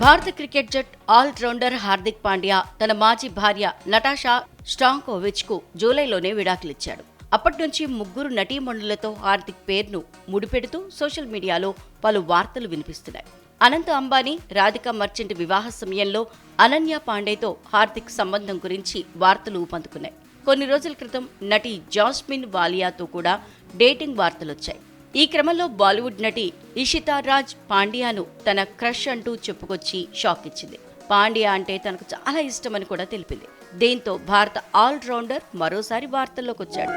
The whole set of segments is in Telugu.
భారత క్రికెట్ జట్ ఆల్ రౌండర్ హార్దిక్ పాండ్యా తన మాజీ భార్య నటాషా స్టాంకోవిచ్కు జూలైలోనే విడాకులిచ్చాడు. అప్పటి నుంచి ముగ్గురు నటీమణులతో హార్దిక్ పేరును ముడిపెడుతూ సోషల్ మీడియాలో పలు వార్తలు వినిపిస్తున్నాయి. అనంత్ అంబానీ రాధిక మర్చెంట్ వివాహ సమయంలో అనన్య పాండేతో హార్దిక్ సంబంధం గురించి వార్తలు ఊపందుకున్నాయి. కొన్ని రోజుల క్రితం నటి జాస్మిన్ వాలియాతో కూడా డేటింగ్ వార్తలొచ్చాయి. ఈ క్రమంలో బాలీవుడ్ నటి ఇషితా రాజ్ పాండ్యాను తన క్రష్ అంటూ చెప్పుకొచ్చి షాక్ ఇచ్చింది పాండ్యా అంటే తనకు చాలా ఇష్టమని కూడా తెలిపింది. దీంతో భారత ఆల్ రౌండర్ మరోసారి వార్తల్లోకి వచ్చాడు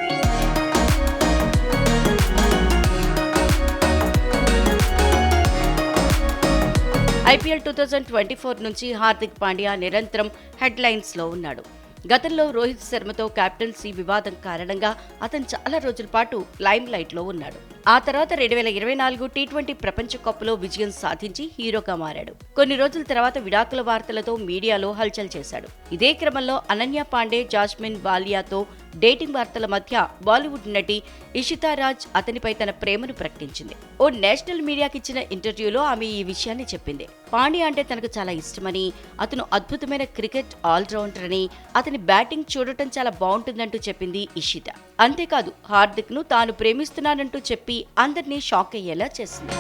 IPL two thousand twenty four నుంచి హార్దిక్ పాండ్యా నిరంతరం హెడ్లైన్స్లో ఉన్నాడు. గతంలో రోహిత్ శర్మతో కెప్టెన్సీ వివాదం కారణంగా అతను చాలా రోజుల పాటు లైమ్ లైట్లో ఉన్నాడు. ఆ తర్వాత రెండు వేల ఇరవై నాలుగు టీ ట్వంటీ ప్రపంచ కప్లో విజయం సాధించి హీరోగా మారాడు. కొన్ని రోజుల తర్వాత విడాకుల వార్తలతో మీడియాలో హల్చల్ చేశాడు. ఇదే క్రమంలో అనన్య పాండే జాస్మిన్ బాలియాతో డేటింగ్ వార్తల మధ్య బాలీవుడ్ నటి ఇషితా రాజ్ అతనిపై తన ప్రేమను ప్రకటించింది. ఓ నేషనల్ మీడియాకి ఇచ్చిన ఇంటర్వ్యూలో ఆమె ఈ విషయాన్ని చెప్పింది. పాండ్యా అంటే తనకు చాలా ఇష్టమని అతను అద్భుతమైన క్రికెట్ ఆల్రౌండర్ అని అతని బ్యాటింగ్ చూడటం చాలా బాగుంటుందంటూ చెప్పింది ఇషిత. అంతేకాదు హార్దిక్ను తాను ప్రేమిస్తున్నానంటూ చెప్పి అందరినీ షాక్ అయ్యేలా చేసింది.